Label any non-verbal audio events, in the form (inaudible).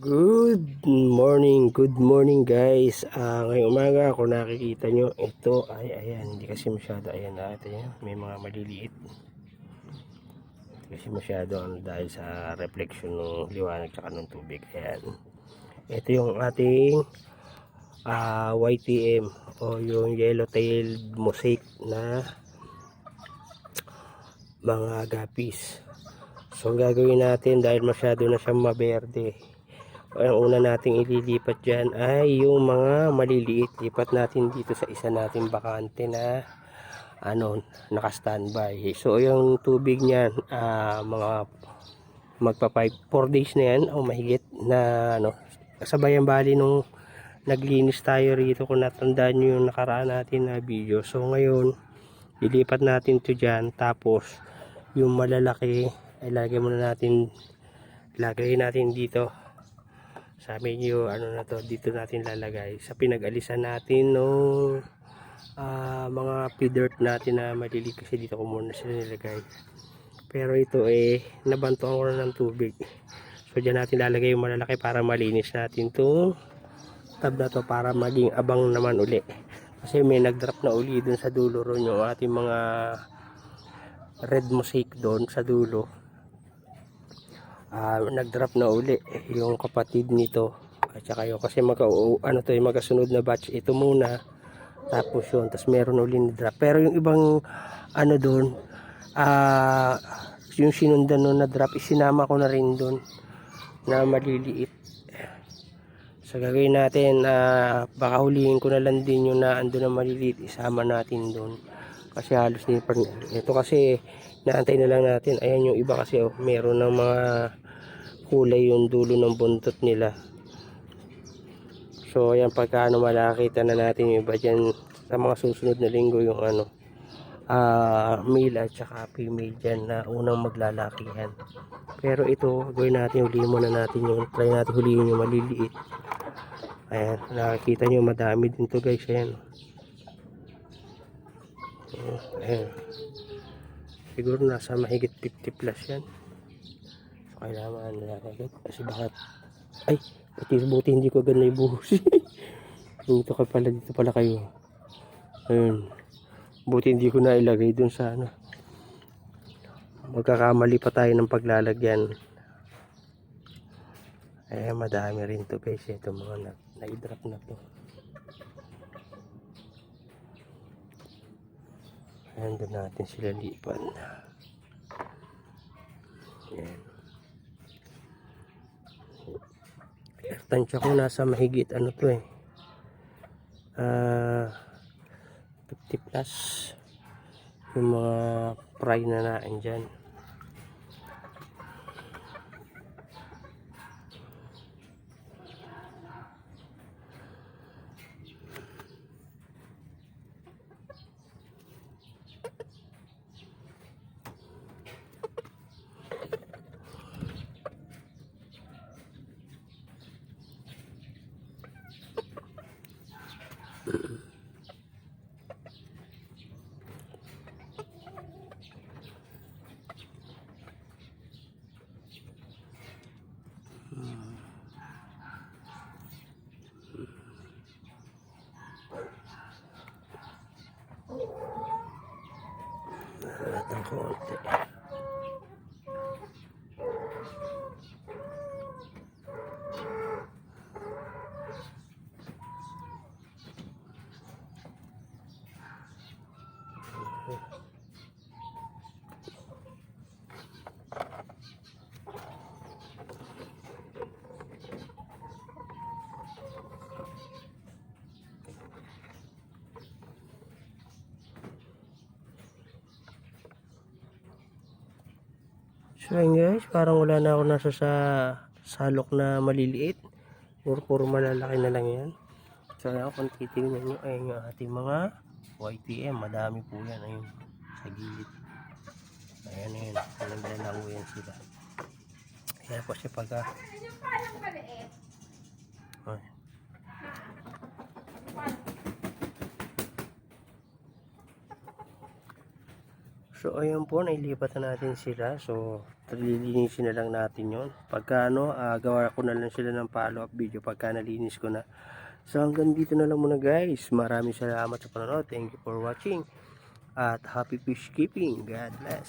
Good morning, good morning guys. Ah, ngayong umaga kung nakikita nyo, ito ay ayan, hindi kasi masyado ayan natin yun. May mga maliliit. Hindi kasi masyado ano, dahil sa reflection ng liwanag tsaka ng tubig. Ayan. Ito yung ating ah, YTM o yung yellow-tailed mosaic na mga gapis. So ang gagawin natin dahil masyado na siyang maberde ang una nating ililipat dyan ay yung mga maliliit. Lipat natin dito sa isa nating bakante na ano, naka-standby. So, yung tubig niyan, ah, mga magpa 5, 4 days na yan o mahigit na ano, kasabayan bali nung naglinis tayo rito kung natandaan nyo yung nakaraan natin na video. So, ngayon, ilipat natin to dyan. Tapos, yung malalaki, ay lagay muna natin, lagay natin dito sabi niyo ano na to dito natin lalagay. Sa pinag-alisan natin nung ah, mga p-dirt natin na maliliit kasi dito ko muna sila nilagay. Pero ito eh nabantuan ko na ng tubig. So dyan natin lalagay yung malalaki para malinis natin itong tab na to para maging abang naman uli. Kasi may nag-drop na uli dun sa dulo ron yung ating mga red mosaic doon sa dulo ah nag-drop na uli yung kapatid nito. At saka yun kasi magka, ano to yung magkasunod na batch ito muna. Tapos yun tapos meron uli ni drop. Pero yung ibang ano doon ah yung sinundan nun na drop isinama ko na rin doon na maliliit. So gagawin natin ah baka hulihin ko na lang din yung na ando na maliliit isama natin doon kasi halos ni ito kasi naantay na lang natin. Ayan yung iba kasi oh, meron ng mga kulay yung dulo ng buntot nila. So ayan pagka ano malakita na natin yung iba dyan sa mga susunod na linggo yung ano ah male at saka female dyan na unang maglalakihan. Pero ito gawin natin hulihin muna natin yung try natin hulihin yung maliliit. Ayan nakikita nyo madami din to guys. Ayan ayan. Siguro nasa mahigit 50 plus yan. So kailangan na agad kasi bakit ay pati buti hindi ko agad na ibuhos (laughs) dito ka pala dito pala kayo. Ayun. Buti hindi ko na ilagay dun sa ano. Magkakamali pa tayo ng paglalagyan. Eh madami rin to guys. Ito mga na, na-drop na to Ayan, doon natin sila lipan. Ayan. Tansya ko nasa mahigit ano to eh. Ah, 50 plus yung mga fry na naan dyan. Lahat ng konti. So yun guys, parang wala na ako nasa sa salok na maliliit. Puro, puro malalaki na lang yan. So ayan, kung titignan nyo, ayun yung ating mga YTM. Madami po yan. Ayun, sa gilid. Ayan, ayun. Naglalango yan sila. Kaya po siya pagka... So ayun po, nailipat na natin sila. So lilinisin na lang natin yon pagka ano ah, gawa ko na lang sila ng follow up video pagka nalinis ko na. So hanggang dito na lang muna guys. Maraming salamat sa panonood. Thank you for watching. At happy fish keeping. God bless